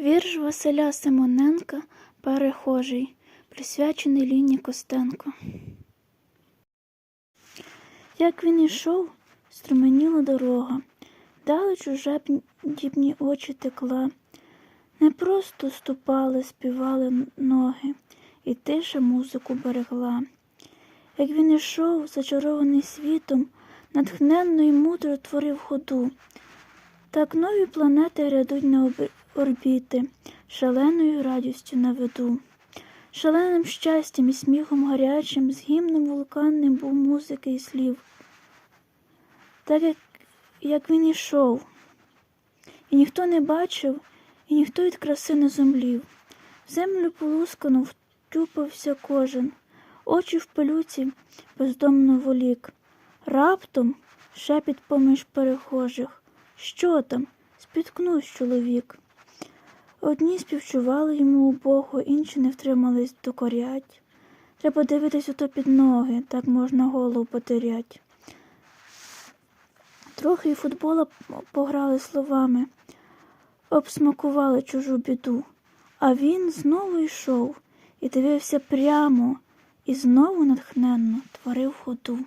Вірш Василя Симоненка Перехожий, присвячений Ліні Костенко. Як він ішов, струменіла дорога, далеч у жадібні очі текла. Не просто ступали, співали ноги, і тиша музику берегла. Як він ішов, зачарований світом, натхненно й мудро творив ходу. Так нові планети грядуть на орбіти, шаленою радістю на виду. Шаленим щастям і сміхом гарячим, з гімном вулканним був музики і слів. Так як, як він ішов, і ніхто не бачив, і ніхто від краси не зумлів. Землю полускану втюпався кожен, очі в пилюці бездомно волік. Раптом шепіт поміж перехожих. Що там? спіткнувся чоловік. Одні співчували йому убого, інші не втримались докорять. Треба дивитись ото під ноги, так можна голову потерять. Трохи й футбола пограли словами, обсмакували чужу біду. А він знову йшов і дивився прямо, і знову натхненно творив ходу.